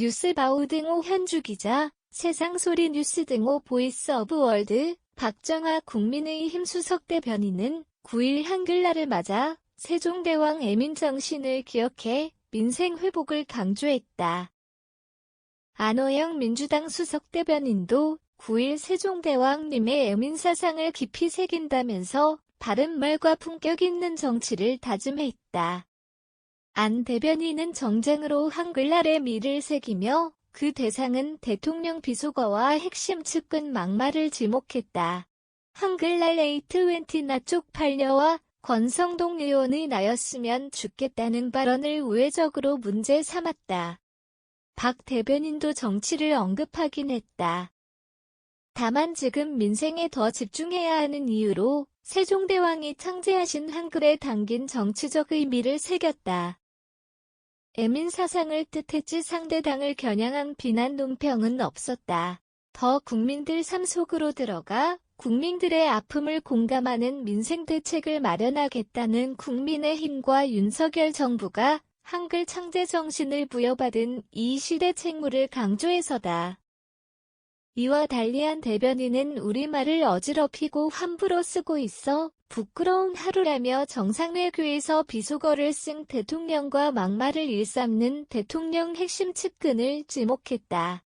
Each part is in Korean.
뉴스바우 등호 현주 기자, 세상소리 뉴스 등호 보이스 오브 월드, 박정아 국민의힘 수석 대변인은 9일 한글날을 맞아 세종대왕 애민 정신을 기억해 민생 회복을 강조했다. 안호영 민주당 수석 대변인도 9일 세종대왕님의 애민 사상을 깊이 새긴다면서 바른 말과 품격 있는 정치를 다짐했다. 안 대변인은 정쟁으로 한글날의 미를 새기며 그 대상은 대통령 비속어와 핵심 측근 막말을 지목했다. 한글날 A20나 쪽팔려와 권성동 의원의 나였으면 죽겠다는 발언을 우회적으로 문제 삼았다. 박 대변인도 정치를 언급하긴 했다. 다만 지금 민생에 더 집중해야 하는 이유로 세종대왕이 창제하신 한글에 담긴 정치적 의미를 새겼다. 애민 사상을 뜻했지 상대당을 겨냥한 비난 논평은 없었다. 더 국민들 삶 속으로 들어가 국민들의 아픔을 공감하는 민생 대책을 마련하겠다는 국민의힘과 윤석열 정부가 한글 창제 정신을 부여받은 이 시대 책무를 강조해서다. 이와 달리 한 대변인은 우리말을 어지럽히고 함부로 쓰고 있어 부끄러운 하루라며 정상회교에서 비속어를 쓴 대통령과 막말을 일삼는 대통령 핵심 측근을 지목했다.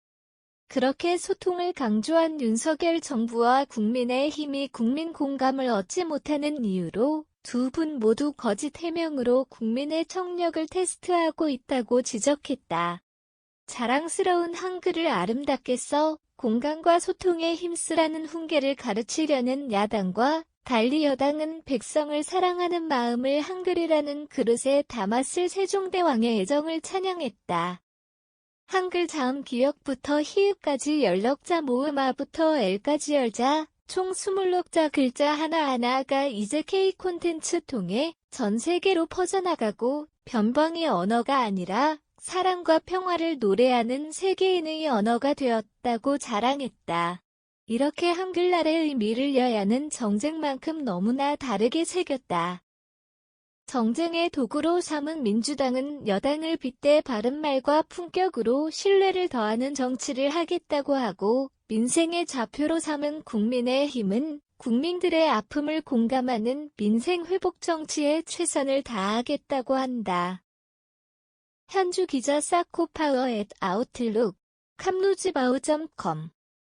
그렇게 소통을 강조한 윤석열 정부와 국민의 힘이 국민 공감을 얻지 못하는 이유로 두 분 모두 거짓 해명으로 국민의 청력을 테스트하고 있다고 지적했다. 자랑스러운 한글을 아름답게 써 공감과 소통에 힘쓰라는 훈계를 가르치려는 야당과 달리 여당은 백성을 사랑하는 마음을 한글이라는 그릇에 담았을 세종대 왕의 애정을 찬양했다. 한글 자음 기역부터 희읍까지 열럭자 모음아부터 엘까지 열자 총 20럭자 글자 하나하나가 이제 K 콘텐츠 통해 전 세계로 퍼져나가고 변방의 언어가 아니라 사랑과 평화를 노래하는 세계인의 언어가 되었다고 자랑했다. 이렇게 한글날의 의미를 여야는 정쟁만큼 너무나 다르게 새겼다. 정쟁의 도구로 삼은 민주당은 여당을 빗대 바른 말과 품격으로 신뢰를 더하는 정치를 하겠다고 하고 민생의 좌표로 삼은 국민의 힘은 국민들의 아픔을 공감하는 민생 회복 정치에 최선을 다하겠다고 한다. 현주 기자 사코파워 앳 아웃룩 캄루지바우.com